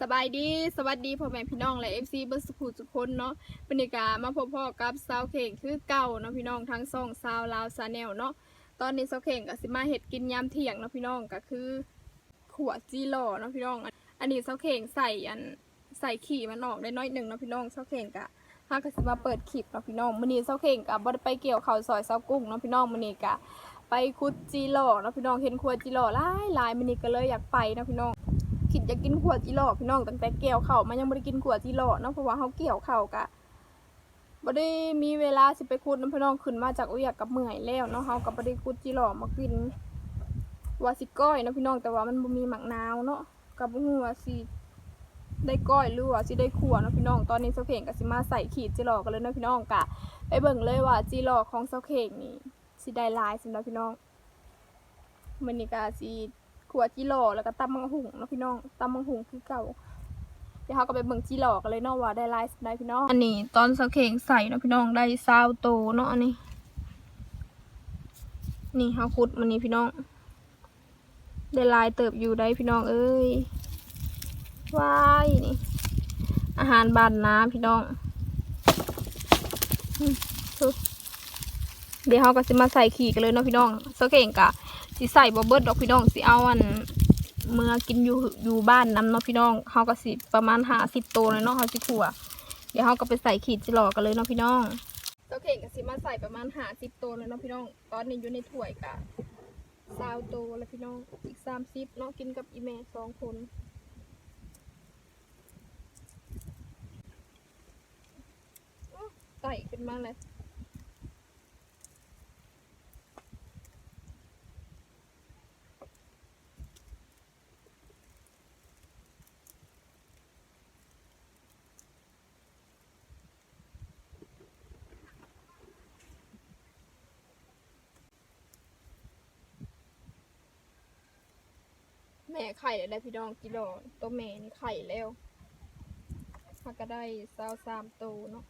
สบายดีสวัสดีพ่อแม่พี่น้องและ FC เบิร์สคูทุกคนเนาะบรรยากาศมาพบพ่อกับซาวเข่งคือเก่าเนาะพี่น้องทั้งซ่องซาวลาวซาแนลเนาะตอนนี้ซาวเข่งก็สิมาเห็ดกินยามเที่ยงเนาะพี่น้องก็คือขวดจีหล่อเนาะพี่น้อง อันนี้ซาวเข่งใส่อันใส่ขี่มันออกได้น้อยหนึ่งเนาะพี่น้องซาวเข่งกะห้าก็สิมาเปิดคลิปเนาะพี่น้องมื้อนี้ซาวเข่งกะบ่ได้ไปเกี่ยวข้าวซอยซาวกุ้งเนาะพี่น้องมื้อนี้กะไปคุดจีหล่อเนาะพี่น้องเห็นขวดจีหล่อหลายหลายมื้อนี้ก็เลยอยากไปเนาะพี่น้อง คิดจะกินขวดจีหล่อพี่น้องตั้งแต่เกี่ยวเข่ามันยังไม่ได้กินขวดจีหล่อเนาะเพราะว่าเขาเกี่ยวเข่ากะบ่ได้มีเวลาสิไปคุดน้ำพี่น้องขึ้นมาจากอุยากกับเมื่อยแล้วเนาะเขาก็บ่ได้คุดจีหล่อมากินว่าสิก้อยเนาะพี่น้องแต่ว่ามันบ่มีหมักนาวเนาะกับบ่ฮู้ว่าสิได้ก้อยหรือว่าสิได้ขวเนาะพี่น้องตอนนี้เซาเข่งก็สิมาใส่ขีดจีหล่อกันเลยเนาะพี่น้องกะไปเบิ่งเลยว่าจีหล่อของเซาเข่งนี่สิได้ลายสำหรับพี่น้องมันนี่ก็สิ ขวจีหล่อแล้วก็ตำมังหุงเนาะพี่น้องตำมังหุงคือเก่า เดี๋ยวเขาก็ไปเบิ่งจีหล่อกันเลยเนาะว่าได้ลายสได้พี่น้อง อันนี้ตอนสะเข่งใส่เนาะพี่น้องได้ซาวโตเนาะอันนี้ นี่เขาคุดมันนี่พี่น้อง ได้ลายเติบอยู่ได้พี่น้องเอ้ยว้ายนี่อาหารบานน้ำพี่น้องเดี๋ยวเขาก็จะมาใส่ขี่กันเลยเนาะพี่น้องสะเข่งกะ สิใส่บ่เบิดดอกพี่น้องสิเอาอันเมื่อกินอยู่อยู่บ้านน้ำเนาะพี่น้องเฮาก็สิประมาณห้าสิบโตวเลยเนาะเฮาสิขั่วเดี๋ยวเฮาก็ไปใส่ขีดจิหลอกันเลยเนาะพี่น้องเจ้าเข่งก็สิมาใส่ประมาณห้าสิบโตวเลยเนาะพี่น้อง ตอนนี้อยู่ในถ้วยกะซาวโตแล้วพี่น้องอีกสามสิบเนาะกินกับอีแม่สองคนอ้าวไต่ขึ้นมาเลย แม่ไข่แล้วได้พี่น้องกิโลตัวแม่นี่ไข่แล้วถ้าก็ได้สาวสามตัวเนาะ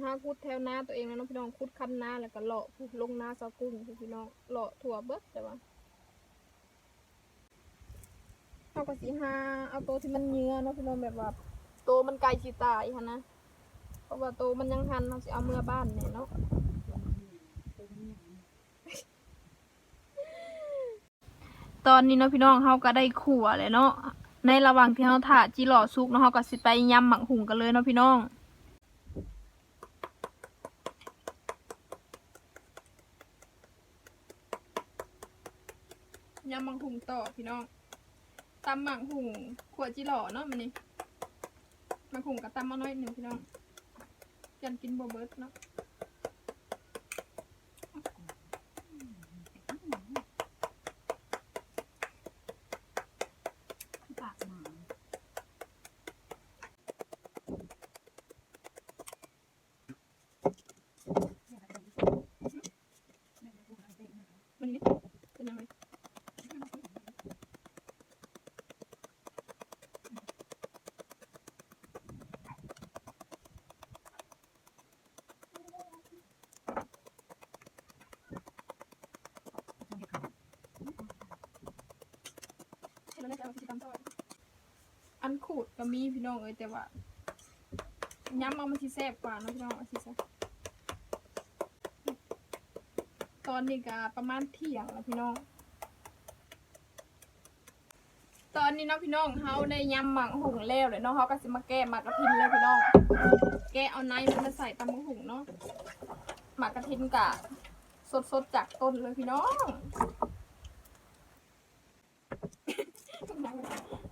ห้าคุดแถวหน้าตัวเองแล้วเนาะพี่น้องคุดคันหน้าแล้วก็เลาะลงหน้าซอกุ้งพี่น้องเลาะถั่วเบิดแต่ว่าเขาก็สีห้าเอาตัวที่มันเนื้อเนาะพี่น้องแบบว่าตัวมันไกลชีตายค่ะนะเพราะว่าตัวมันยังหันเราสิเอาเมื่อบ้านเนี่ยเนาะ ตอนนี้เนาะพี่น้องเฮาก็ได้ขั่วเลยเนาะในระหว่างที่เฮาถาจีหล่อซุกเนาะเฮาก็สิไปยำหมักหุงกันเลยเนาะพี่น้องยำหมักหุงต่อพี่น้องตำหมักหุงขวดจีหล่อเนาะมันนี่หมักหุงกับตำมาน้อยหนึ่งพี่น้องยันกินบ่เบิดเนาะ แล้จะเอาไปทำต่ออันขูดก็มีพี่น้องเอ้ยแต่ว่าย้ำเอามันสิแซ่บกว่าเนาะพี่น้องเอาสิซะตอนนี้ก็ประมาณเที่ยงแล้วพี่น้อง ตอนนี้เนาะพี่น้องเฮาได้ยำหมักหุงแล้วเลยเนาะเฮาก็สิมาแก้หมักกระทินเลยพี่น้อง แกะเอาในมันมาใส่ตำมะหุงเนาะหมักกระทินกะสดๆจากต้นเลยพี่น้อง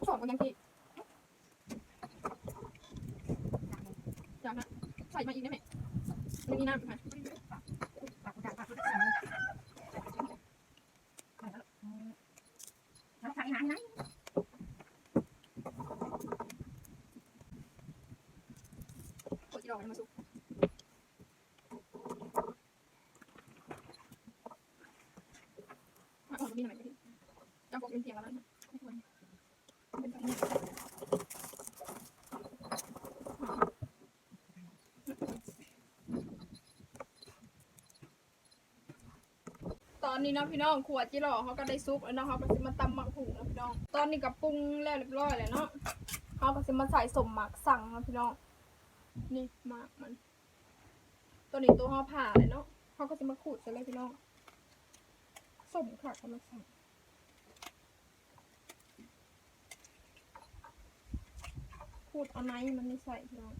สอบกันยังพี่จากนั้นใส่มาอีกได้ไหมมันมีน้ำไหมกดที่รอมันมาสุกมาออกมีหน่อยจำปกเป็นเสียงแล้วนะไม่ควรเป็นแบบนี้ ตอนนี้เนาะพี่น้องขวดจิหล่อเขาก็ได้ซุปแล้วเนาะเขาก็สิมาตำหมักหุงนะพี่น้อง ตอนนี้กับปรุงแล้วเรียบร้อยแล้วเนาะเขาก็สิมาใส่สมหมักสั่งนะพี่น้อง นี่หมักมัน ตัวนี้ตัวห่อผ่าเลยเนาะเขาก็สิมาขูดใส่เลยพี่น้องสมค่ะกำลังสั่งขูดเอาไนมันไม่ใส่พี่น้อง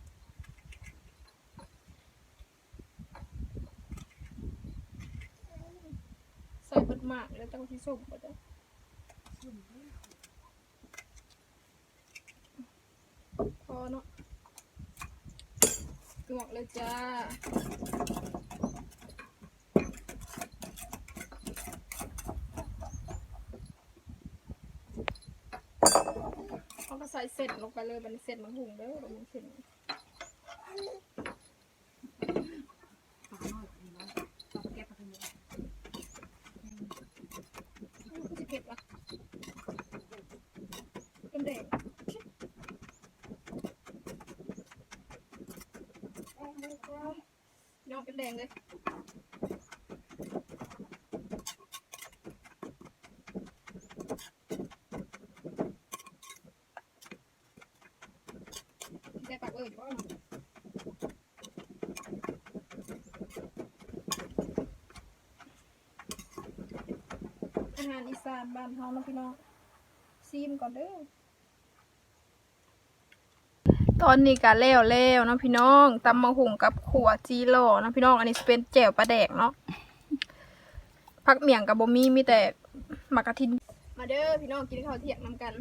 ใส่เบิดหมากแล้วจังที่ส้มก็ได้พอเนาะหมกเลยจ้าเขาก็ใส่เสร็จลงไปเลยบันเสร็จมันหุงเด้อบันเสร็จ ปากน้อยปากน้อยปากแก้ปากน้อย ก็จะเผ็ดวะเป็นแดงน้ องเป็นแดงเลยได้ปากเอออยู่ว่าอาหารอีสานบ้านเฮาเนาะพี่น้องซีมก่อนเด้อ ตอนนี้ก็แล้วแล้วเนาะพี่น้องตำมะหุงกับขัวจีโร่เนาะพี่น้อง อันนี้เป็นแจ่วปลาแดกเนาะผักเมี่ยงกับบ่มีมีแต่หมักกะทิน มาเด้อพี่น้องกินข้าวเที่ยงนำกัน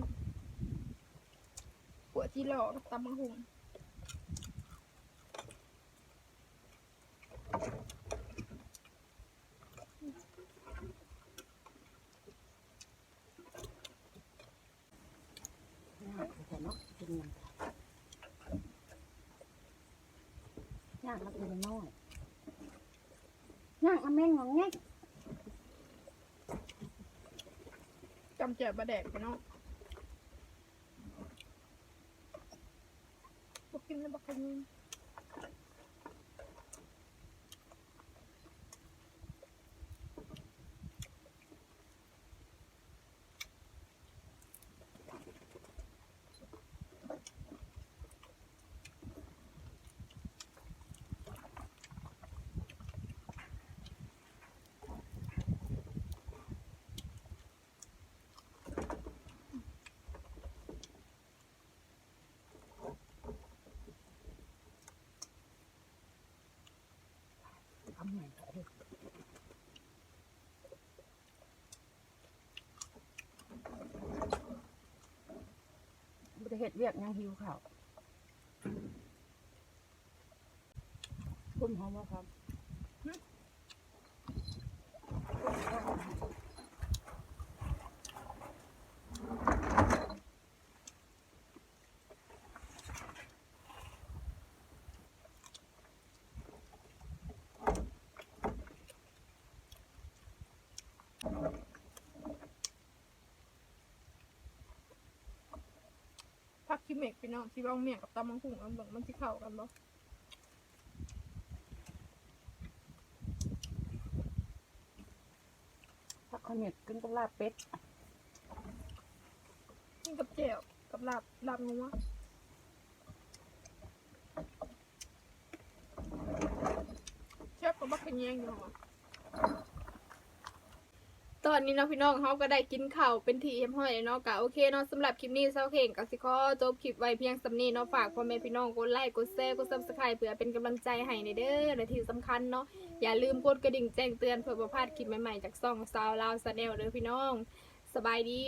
ขัวจีโร่กับตำมะหุงยากแต่เนาะกินมันยากมันเป็นน้อยยากมันแม่งงงแงจำเจ็บมาแดกไปเนาะบอกกินแล้วบอกกิน เฮ็ดเวียกยังหิวข้าวคุณหอมบ่ครับ พักคิเมกพี่น้องที่บ้องเมี่ยงกับตำมังคุงอันเบิ่งมันสิเข้ากันบ่ผักข้าวเหนียวกินกับลาบเป็ดกินกับแจ่วกับลาบลาบงัวเชฟก็บักกระแยงอยู่หรอ ตอนนี้เนาะพี่น้องเขาก็ได้กินข้าวเป็นทีเอ็มห้อยเนาะกะโอเคเนาะสำหรับคลิปนี้เซาเข่งกับสิคอจบคลิปไว้เพียงสำนี้เนาะฝากพ่อแม่พี่น้องกดไลค์กดแชร์กดซับสไครป์เพื่อเป็นกำลังใจให้ในเด้อและที่สำคัญเนาะอย่าลืมกดกระดิ่งแจ้งเตือนเพื่อประพลาดคลิปใหม่ๆจากซ่องซาวลาวซาแนลเด้อพี่น้อง สบายดี